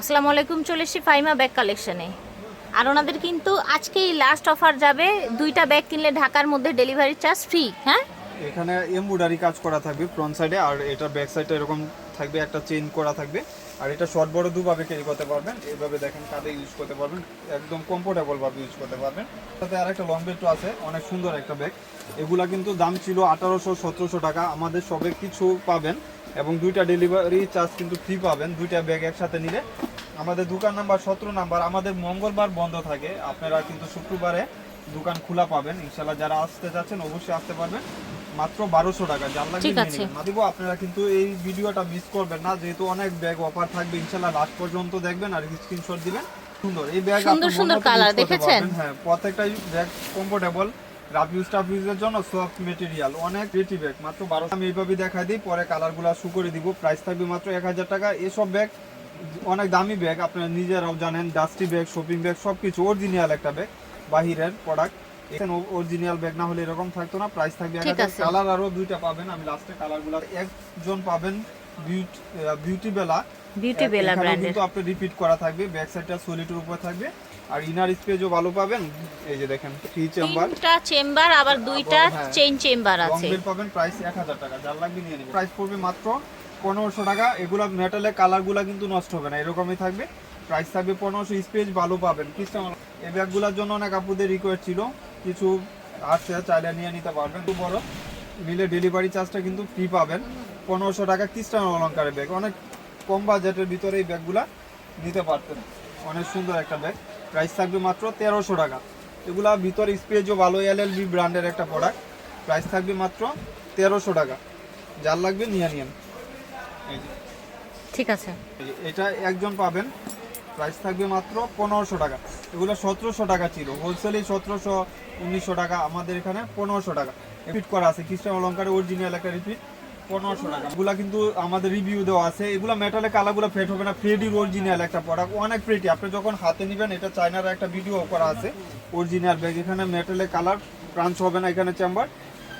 আসসালামু আলাইকুম, চলে এসেছি ফাইমা ব্যাগ কালেকশনে আর ওনাদের কিন্তু আজকেই লাস্ট অফার যাবে, দুইটা ব্যাগ কিনলে ঢাকার মধ্যে ডেলিভারি চার্জ ফ্রি হ্যাঁ? এখানে এমব্রয়ডারি কাজ করা থাকবে ফ্রন্ট সাইডে আর এটা ব্যাক সাইডে এরকম থাকবে, একটা চেইন করা থাকবে। আর এটা শর্ট বড় দুভাবে ক্যারি করতে পারবেন এইভাবে দেখেন কাঁধে ইউজ করতে পারবেন, একদম কমফোর্টেবল ভাবে ইউজ করতে পারবেন। সাথে আর একটা লং বেল্টও আছে, অনেক সুন্দর একটা ব্যাগ এগুলা কিন্তু দাম ছিল আঠারোশো, সতেরোশো টাকা, আমাদের সবে কিছু পাবেন, এবং দুইটা ডেলিভারি চার্জ কিন্তু ফ্রি পাবেন, দুইটা ব্যাগ একসাথে নিলে। আমাদের দোকান নাম্বার সতেরো নাম্বার। আমাদের মঙ্গলবার বন্ধ থাকে। আপনারা কিন্তু শুক্রবারে দোকান খোলা পাবেন। ইনশাল্লাহ যারা আসতে চাচ্ছেন অবশ্যই আসতে পারবেন। মাত্র বারোশো টাকা যার লাগবে আপনারা কিন্তু এই ভিডিওটা মিস করবেন না। যেহেতু অনেক ব্যাগ অফার থাকবে ইনশাল্লাহ লাস্ট পর্যন্ত দেখবেন আর স্ক্রিনশট দিবেন। সুন্দর। এই ব্যাগ সুন্দর সুন্দর colour দেখেছেন? হ্যাঁ প্রত্যেকটাই bag comfortable rough use tough ইউজের জন্য সফট মেটেরিয়াল অনেক রেটি ব্যাগ মাত্র বারো আমি এইভাবে দেখাই দিই পরে কালারগুলো শু করে দিব। প্রাইস থাকবে মাত্র এক হাজার টাকা। এসব ব্যাগ অনেক দামি ব্যাগ আপনারা নিজেরাও জানেন ডাস্টি ব্যাগ শপিং ব্যাগ সব কিছু অরিজিনাল একটা ব্যাগ বাহিরের প্রোডাক্ট এখানে অরিজিনাল ব্যাগ না হলে এরকম থাকতো না প্রাইস থাকবে কালার আরও দুইটা পাবেন আমি লাস্টে কালারগুলো একজন পাবেন বিউটি বেলা বিউটি বেলা ব্র্যান্ডের কিন্তু আপনি রিপিট করা থাকবে ব্যাক সাইডটা সলিডের উপর থাকবে। আর ইনার স্পেসও ভালো পাবেন এই যে দেখেন থ্রি চেম্বার তিনটা চেম্বার আবার দুইটা হ্যাঁ। চেইন চেম্বার আছে। বিল পাবেন প্রাইস এক হাজার টাকা যার লাগবে নিয়ে নেবেন। প্রাইস পড়বে মাত্র পনেরোশো টাকা, এগুলো মেটালের কালারগুলো কিন্তু নষ্ট হবে না, এরকমই থাকবে। প্রাইস থাকবে পনেরোশো স্পেস ভালো পাবেন। কিস্টাম এই ব্যাগগুলোর জন্য অনেক আপুদের রিকোয়েস্ট ছিল। কিছু আসছে, চাইলে নিয়ে নিতে পারবেন। খুব বড়। মিলে ডেলিভারি চার্জটা কিন্তু ফ্রি পাবেন। পনেরোশো টাকা খ্রিস্টান অলঙ্কারের ব্যাগ অনেক কম বাজেটের ভিতরে এই ব্যাগগুলা নিতে পারতেন। অনেক সুন্দর একটা ব্যাগ প্রাইস থাকবে মাত্র তেরোশো টাকা। এগুলা ভিতরে স্পেজও ভালো এল এল বি ব্র্যান্ডের একটা প্রোডাক্ট প্রাইস থাকবে মাত্র তেরোশো টাকা। যার লাগবে নিয়ে নিন। এই যে ঠিক আছে। এটা একজন পাবেন। প্রাইস থাকবে মাত্র পনেরোশো টাকা। এগুলো সতেরোশো টাকা ছিল। হোলসেলে সতেরোশো, উনিশশো টাকা, আমাদের এখানে পনেরোশো টাকা। রিপিট করা আছে। খ্রিস্টান অলঙ্কারে অরিজিনাল একটা রিপিট পনেরোশো টাকা। এগুলা কিন্তু আমাদের রিভিউ দেওয়া আছে। এগুলো মেটালে কালারগুলো ফেট হবে না। ফ্রেডির অরিজিনাল একটা প্রোডাক্ট অনেক প্রেটি আপনি যখন হাতে নেবেন, এটা চায়নার একটা ভিডিও করা আছে। অরিজিনাল ব্যাগ এখানে মেটালে কালার প্রাঞ্চ হবে না এখানে চেম্বার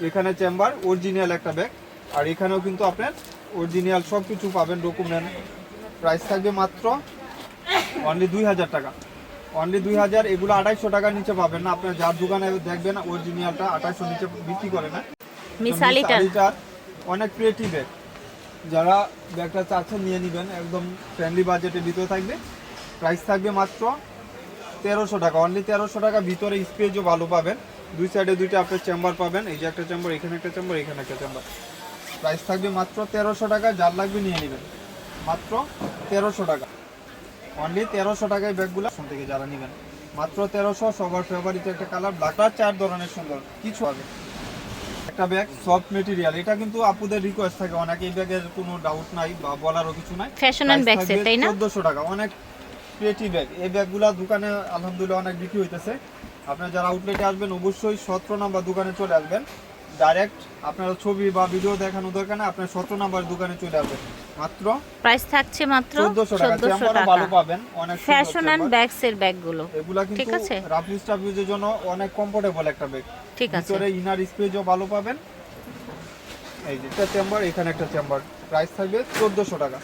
এখানে চেম্বার অরিজিনাল একটা ব্যাগ আর এখানেও কিন্তু আপনার অরিজিনাল সব কিছু পাবেন ডকুমেন্ট প্রাইস থাকবে মাত্র অনলি দুই হাজার টাকা। অনলি দুই হাজার এগুলো আড়াইশো টাকার নিচে পাবেন না। আপনার যার দোকানে দেখবেন অরিজিনালটা আঠাইশো নিচে বিক্রি করে না। মিসালিটার অনেক ক্রিয়েটিভ ব্যাগ যারা ব্যাগটা চাচ্ছেন নিয়ে নেবেন একদম ফ্রেন্ডলি বাজেটের ভিতরে থাকবে। প্রাইস থাকবে মাত্র তেরোশো টাকা। অনলি তেরোশো টাকা ভিতরে স্পেসও ভালো পাবেন। দুই সাইডে দুইটা আপনার চেম্বার পাবেন। এই যে একটা চেম্বার এখানে একটা চেম্বার এখানে একটা চেম্বার প্রাইস থাকবে মাত্র তেরোশো টাকা যার লাগবে নিয়ে নেবেন। মাত্র তেরোশো টাকা। অনলি তেরোশো টাকায় ব্যাগগুলো ওখান থেকে যারা নেবেন। মাত্র তেরোশো সবার ফেভারিট একটা কালার ব্ল্যাকটা চার ধরনের সুন্দর কিছু হবে একটা ব্যাগ সফট মেটেরিয়াল এটা কিন্তু আপুদের রিকোয়েস্ট থাকে। অনেক এই ব্যাগের কোনো ডাউট নাই বা বলারও কিছু নাই। ফ্যাশন অ্যান্ড ব্যাগস তাই না? চোদ্দশো টাকা। অনেক ক্রিয়েটিভ ব্যাগ এই ব্যাগগুলা দোকানে আলহামদুলিল্লাহ অনেক বিক্রি হইতেছে। আপনারা যারা আউটলেটে আসবেন অবশ্যই সতেরো নাম্বার দোকানে চলে আসবেন। ডাইরেক্ট আপনার ছবি বা ভিডিও দেখানো দরকার না আপনার সতেরো নাম্বার দোকানে চলে আসবেন। মাত্র প্রাইস থাকছে মাত্র চোদ্দশো টাকা। চোদ্দশো ভালো পাবেন অনেক ফ্যাশন চেম্বার। ব্যাগস এর ব্যাগগুলো এগুলা ঠিক কিন্তু আছে। রাফ ইউজ টাফ ইউজের জন্য অনেক কমফোর্টেবল একটা ব্যাগ ঠিক আছে। ভিতরে ইনার স্পেসও ভালো পাবেন। এই যে একটা চেম্বার এখানে একটা চেম্বার প্রাইস থাকবে চোদ্দশো টাকা।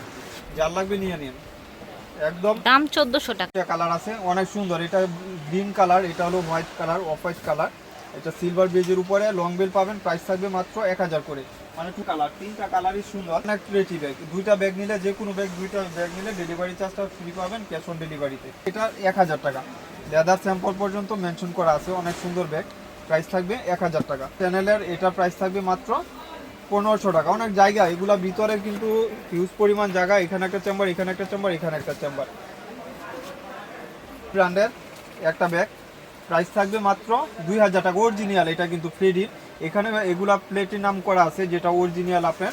যার লাগবে নিয়ে নিন। একদম দাম চোদ্দশো টাকা। কালার আছে অনেক সুন্দর। এটা গ্রিন কালার এটা হলো white colour off white colour এটা সিলভার বেজের উপরে লং বেল পাবেন প্রাইস থাকবে মাত্র এক হাজার করে। মানে টু কালার তিনটা কালারই সুন্দর। অনেক ক্রিয়েটিভ ব্যাগ দুইটা ব্যাগ নিলে, যে কোনো ব্যাগ দুইটা ব্যাগ নিলে ডেলিভারি চার্জটা ফ্রি পাবেন ক্যাশ অন ডেলিভারিতে এটা এক হাজার টাকা। লেদার স্যাম্পল পর্যন্ত মেনশন করা আছে, অনেক সুন্দর ব্যাগ প্রাইস থাকবে এক হাজার টাকা। চ্যানেলের এটা প্রাইস থাকবে মাত্র পনেরোশো টাকা। অনেক জায়গা, এগুলা ভিতরে কিন্তু হিউজ পরিমাণ জায়গা। এখানে একটা চেম্বার এখানে একটা চেম্বার এখানে একটা চেম্বার ব্র্যান্ডের একটা ব্যাগ প্রাইস থাকবে মাত্র দুই হাজার টাকা অরিজিনাল এটা কিন্তু ফ্রেডির এখানে এগুলা প্লেটিনাম করা আছে, যেটা অরিজিনাল আপনার।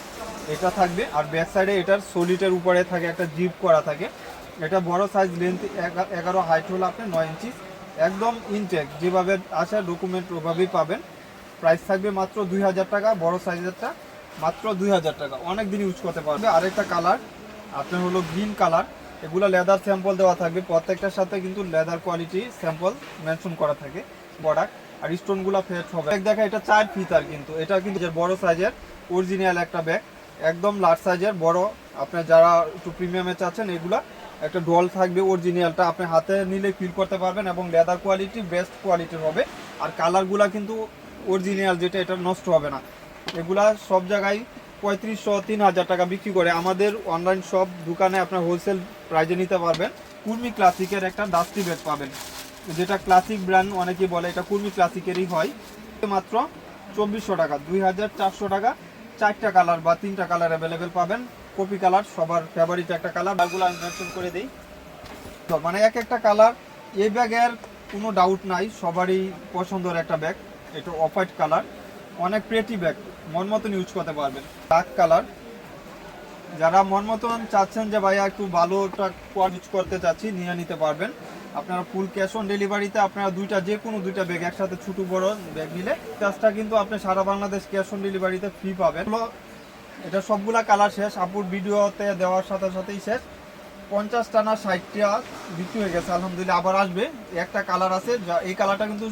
এটা থাকবে, আর ব্যাক সাইডে এটার সলিটের উপরে থাকে একটা জিপ করা থাকে। এটা বড় সাইজ লেন্থ এগারো হাইট হলো আপনার নয় ইঞ্চি একদম ইনটেক যেভাবে আসে ডকুমেন্ট ওভাবেই পাবেন। প্রাইস থাকবে মাত্র দুই হাজার টাকা, বড় সাইজেরটা মাত্র দুই হাজার টাকা। অনেক দিন ইউজ করতে পারবে। আরেকটা কালার আপনার হলো গ্রিন কালার এগুলো লেদার স্যাম্পল দেওয়া থাকবে। প্রত্যেকটার সাথে কিন্তু লেদার কোয়ালিটি স্যাম্পল মেনশন করা থাকে প্রোডাক্ট আর স্টোনগুলো ফেট হবে। ব্যাগ দেখা, এটা চার ফিতার কিন্তু। এটা কিন্তু বড় সাইজের অরিজিনাল একটা ব্যাগ একদম লার্জ সাইজের বড়। আপনার যারা একটু প্রিমিয়ামে চাচ্ছেন, এগুলা একটা ডল থাকবে অরিজিনালটা আপনি হাতে নিলে ফিল করতে পারবেন এবং লেদার কোয়ালিটি বেস্ট কোয়ালিটির হবে। আর কালারগুলা কিন্তু অরিজিনাল যেটা এটা নষ্ট হবে না। এগুলা সব জায়গায় পঁয়ত্রিশশো, তিন হাজার টাকা বিক্রি করে আমাদের অনলাইন সব দোকানে আপনার হোলসেল প্রাইজে নিতে পারবেন। কুর্মি ক্লাসিকের একটা ডাস্টি ব্যাগ পাবেন। যেটা ক্লাসিক ব্র্যান্ড অনেকে বলে, এটা কুর্মি ক্লাসিকেরই হয়। মাত্র চব্বিশশো টাকা, দুই হাজার চারশো টাকা। চারটা কালার বা তিনটা কালার অ্যাভেলেবেল পাবেন। কপি কালার সবার ফেভারিট একটা কালার ব্যাগগুলো আমি মেনশন করে দিই। তো মানে এক একটা কালার এই ব্যাগের কোনো ডাউট নাই, সবারই পছন্দের একটা ব্যাগ এটা অফ হোয়াইট কালার অনেক প্রেটি ব্যাগ মন মতন ইউজ করতে পারবেন। ডার্ক কালার যারা মন মতন চাচ্ছেন যে ভাইয়া একটু ভালো একটা ইউজ করতে চাচ্ছি, নিয়ে নিতে পারবেন। আপনারা ফুল ক্যাশ অন ডেলিভারিতে আপনারা দুইটা, যে কোনো দুইটা ব্যাগ একসাথে ছোটো, বড় ব্যাগ নিলে চার্জটা কিন্তু আপনি সারা বাংলাদেশ ক্যাশ অন ডেলিভারিতে ফ্রি পাবেন। এটা সবগুলা কালার শেষ, আপুর ভিডিওতে দেওয়ার সাথে সাথেই শেষ। পঞ্চাশটা না ষাটটা বিক্রি হয়ে গেছে, আলহামদুলিল্লাহ, আবার আসবে। একটা কালার আছে, যা এই কালারটা কিন্তু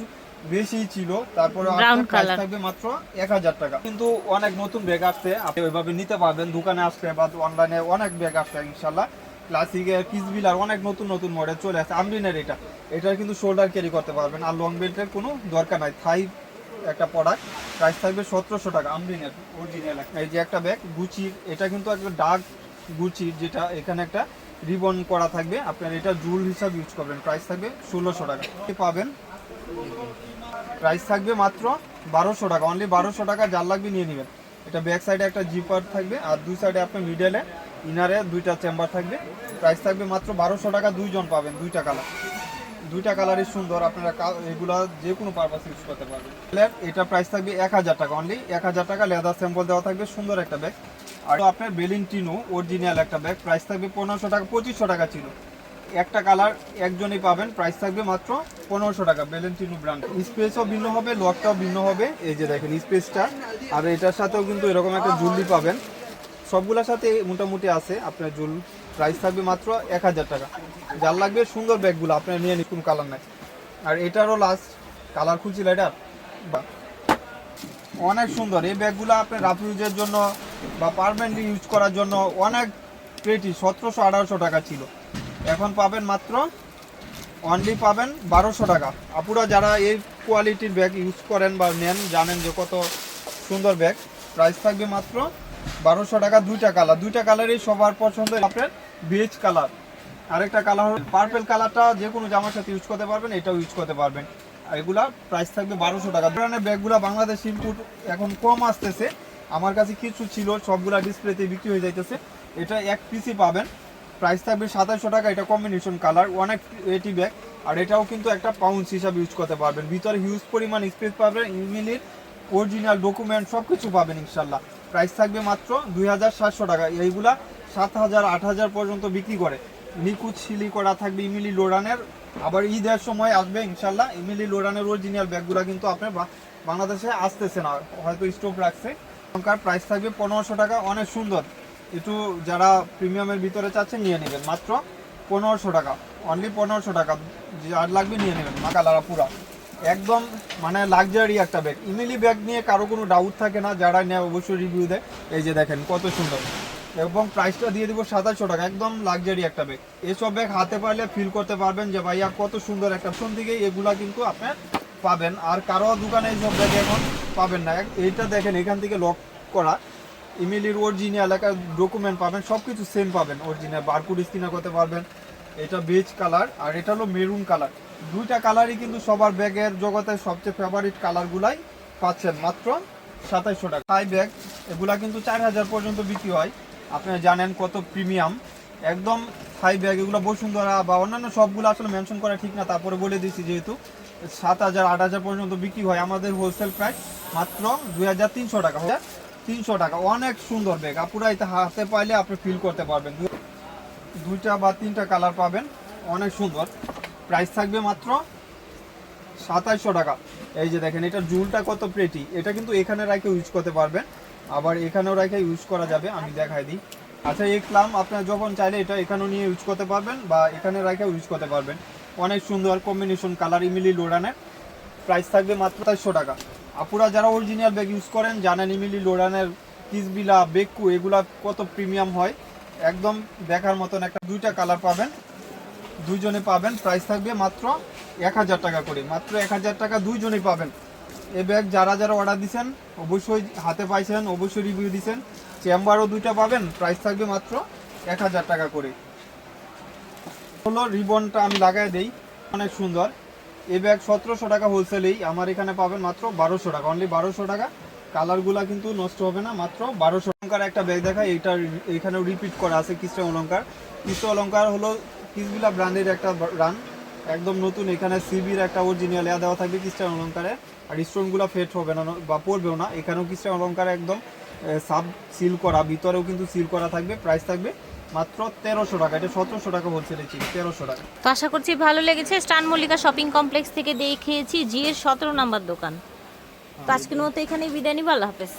বেশি ছিল। তারপরে আপনার থাকবে মাত্র এক হাজার টাকা। কিন্তু অনেক নতুন ব্যাগ আসছে আপনি ওইভাবে নিতে পারবেন। দোকানে আসলে বা অনলাইনে অনেক ব্যাগ আসছে ইনশাল্লাহ ক্লাসিকের কিসবিলার অনেক নতুন নতুন মডেল চলে আসছে। আমরিনের এটা। এটা কিন্তু শোল্ডার ক্যারি করতে পারবেন। আর লং বেল্টের কোনো দরকার নাই। থাই একটা প্রোডাক্ট প্রাইস থাকবে সতেরোশো টাকা আমরিনের অরিজিনাল এই যে একটা ব্যাগ গুচির এটা কিন্তু একটা ডার্ক গুচির যেটা এখানে একটা রিবন করা থাকবে। আপনার এটা জুল হিসাবে ইউজ করবেন। প্রাইস থাকবে ষোলোশো টাকা। পাবেন প্রাইস থাকবে মাত্র বারোশো টাকা। অনলি বারোশো টাকা যার লাগবে নিয়ে নেবেন। এটা ব্যাক সাইডে একটা জিপার থাকবে, আর দুই সাইডে আপনার মিডলে ইনারে দুইটা চেম্বার থাকবে। প্রাইস থাকবে মাত্র বারোশো টাকা, দুইজন পাবেন, দুইটা কালার দুইটা কালারই সুন্দর, আপনারা এগুলা যে কোনো পারপাস ইউজ করতে পারবেন। এটা প্রাইস থাকবে এক হাজার টাকা। অনলি এক হাজার টাকা লেদার স্যাম্পল দেওয়া থাকবে, সুন্দর একটা ব্যাগ আর আপনার বেলিনটিনো অরিজিনাল একটা ব্যাগ প্রাইস থাকবে পনেরোশো টাকা, পঁচিশশো টাকা ছিল। একটা কালার একজনই পাবেন। প্রাইস থাকবে মাত্র পনেরোশো টাকা। বেলেন্টিনো ব্র্যান্ড স্পেসও ভিন্ন হবে লকটাও ভিন্ন হবে। এই যে দেখেন স্পেসটা আর এটার সাথেও কিন্তু এরকম একটা জুলি পাবেন। সবগুলোর সাথে মোটামুটি আছে। আপনার জুল প্রাইস থাকবে মাত্র এক হাজার টাকা। যার লাগবে সুন্দর ব্যাগগুলো, আপনার নিয়ে নিন, কোনো কালার নাই। আর এটারও লাস্ট কালার খুঁজছিল এটা। অনেক সুন্দর। এই ব্যাগগুলো আপনার রাফ ইউজের জন্য বা পারমানেন্টলি ইউজ করার জন্য অনেক প্রেটি সতেরোশো, আঠারোশো টাকা ছিল। এখন পাবেন মাত্র অনলি পাবেন বারোশো টাকা। আপুরা যারা এই কোয়ালিটির ব্যাগ ইউজ করেন বা নেন, জানেন যে কত সুন্দর ব্যাগ প্রাইস থাকবে মাত্র বারোশো টাকা দুইটা কালার দুইটা কালারই সবার পছন্দ আপনার বেজ কালার আরেকটা কালার হলো পার্পেল কালারটা যে কোনো জামার সাথে ইউজ করতে পারবেন, এটাও ইউজ করতে পারবেন। এগুলা প্রাইস থাকবে বারোশো টাকা। ধরনের ব্যাগগুলা বাংলাদেশ ইনপুট এখন কম আসতেছে। আমার কাছে কিছু ছিল, সবগুলা ডিসপ্লেতে বিক্রি হয়ে যাইতেছে। এটা এক পিসই পাবেন। প্রাইস থাকবে সাতাশশো টাকা, এটা কম্বিনেশন কালার অনেক এটি ব্যাগ আর এটাও কিন্তু একটা পাউন্স হিসাবে ইউজ করতে পারবেন। ভিতরে হিউজ পরিমাণ স্পেস পাবেন ইমিলির অরিজিনাল ডকুমেন্ট সব কিছু পাবেন ইনশাল্লাহ। প্রাইস থাকবে মাত্র দুই হাজার সাতশো টাকা। এইগুলা সাত হাজার, আট হাজার পর্যন্ত বিক্রি করে। নিকুচ সিলি করা থাকবে ইমিলি লোরানের। আবার ঈদের সময় আসবে ইনশাল্লাহ, ইমিলি লোরানের অরিজিনাল ব্যাগগুলো কিন্তু আপনার বাংলাদেশে আসতেছে না, হয়তো স্টোভ রাখছে। প্রাইস থাকবে পনেরোশো টাকা, অনেক সুন্দর। একটু যারা প্রিমিয়ামের ভিতরে চাচ্ছেন নিয়ে নেবেন। মাত্র পনেরোশো টাকা। অনলি পনেরোশো টাকা। যার লাগবে নিয়ে নেবেন। মা কালারা পুরা। একদম মানে লাক্সারি একটা ব্যাগ ইমিলি ব্যাগ নিয়ে কারও কোনো ডাউট থাকে না। যারা নেয় অবশ্যই রিভিউ দেয়। এই যে দেখেন, কত সুন্দর। এবং প্রাইসটা দিয়ে দিব সাতাশশো টাকা। একদম লাক্সারি একটা ব্যাগ এসব ব্যাগ হাতে পারলে ফিল করতে পারবেন যে, ভাইয়া, কত সুন্দর একটা প্রথম দিকে এগুলা কিন্তু আপনি পাবেন। আর কারও দোকানে এইসব ব্যাগ এখন পাবেন না। এইটা দেখেন, এখান থেকে লক করা। ইমেলের অরিজিনাল একটা ডকুমেন্ট পাবেন সব কিছু সেম পাবেন অরিজিনাল বারকুড স্ক্যানার করতে পারবেন, এটা বেজ কালার আর এটা হলো মেরুন কালার দুইটা কালারই কিন্তু সবার ব্যাগের জগতে সবচেয়ে ফেভারিট কালারগুলাই পাচ্ছেন মাত্র সাতাইশশো টাকা। হাই ব্যাগ এগুলা কিন্তু চার হাজার পর্যন্ত বিক্রি হয়। আপনারা জানেন কত প্রিমিয়াম একদম হাই ব্যাগ এগুলো বসুন্ধরা বা অন্যান্য সবগুলো আসলে মেনশন করা ঠিক না, তারপরে বলে দিয়েছি যেহেতু, সাত হাজার, আট হাজার পর্যন্ত বিক্রি হয়। আমাদের হোলসেল প্রাইস মাত্র দুই হাজার তিনশো টাকা। হয় তিনশো টাকা। অনেক সুন্দর ব্যাগ আপুরা এটা হাতে পাইলে আপনি ফিল করতে পারবেন। দুইটা বা তিনটা কালার পাবেন। অনেক সুন্দর। প্রাইস থাকবে মাত্র সাতাইশশো টাকা। এই যে দেখেন, এটার জুলটা কত প্রেটি এটা কিন্তু এখানে রেখে ইউজ করতে পারবেন। আবার এখানেও রাখে ইউজ করা যাবে। আমি দেখাই দিই। আচ্ছা এই ক্লাম আপনার যখন চাইলে এটা এখানেও নিয়ে ইউজ করতে পারবেন বা এখানে রেখে ইউজ করতে পারবেন। অনেক সুন্দর কম্বিনেশন কালার ইমিলি লোডানের প্রাইস থাকবে মাত্র চারশো টাকা। আপুরা যারা অরিজিনাল ব্যাগ ইউজ করেন, জানেন ইমিলি লোডানের কিসবিলা বেকু এগুলা কত প্রিমিয়াম হয়। একদম দেখার মতন একটা দুইটা কালার পাবেন, দুইজনে পাবেন প্রাইস থাকবে মাত্র এক হাজার টাকা করে। মাত্র এক হাজার টাকা দুইজনেই পাবেন। এই ব্যাগ যারা যারা অর্ডার দিছেন, অবশ্যই হাতে পাইছেন, অবশ্যই রিভিউ দিছেন। চেম্বারও দুইটা পাবেন প্রাইস থাকবে মাত্র এক হাজার টাকা করে। হলো রিবনটা আমি লাগাই দেই, অনেক সুন্দর। এই ব্যাগ সতেরোশো টাকা হোলসেলেই আমার এখানে পাবেন মাত্র বারোশো টাকা। অনলি বারোশো টাকা। কালারগুলা কিন্তু নষ্ট হবে না, মাত্র বারোশো টাকার একটা ব্যাগ দেখায় এইটা এখানেও রিপিট করা আছে কৃষ্ণ অলঙ্কার কৃষ্ণ অলঙ্কার হলো কিসবিলা ব্র্যান্ডের একটা রান একদম নতুন, এখানে সিবির একটা অরিজিনাল এয়া দেওয়া থাকবে কৃষ্ণ অলঙ্কারে আর স্টোনগুলো ফেট হবে না, বা পড়বেও না। এখানেও কৃষ্ণ অলঙ্কার একদম সাব সিল করা, ভিতরেও কিন্তু সিল করা থাকবে প্রাইস থাকবে মাত্র তেরোশো টাকা। এটা সতেরোশো টাকা হোলসেলে ছিল তেরোশো টাকা। তো আশা করছি ভালো লেগেছে। স্টান মল্লিকা শপিং কমপ্লেক্স থেকে দেখিয়েছি জি এর সতেরো নাম্বার দোকান। তো আজকের মতো এখানেই বিদায় নিব আল্লাহ হাফেজ।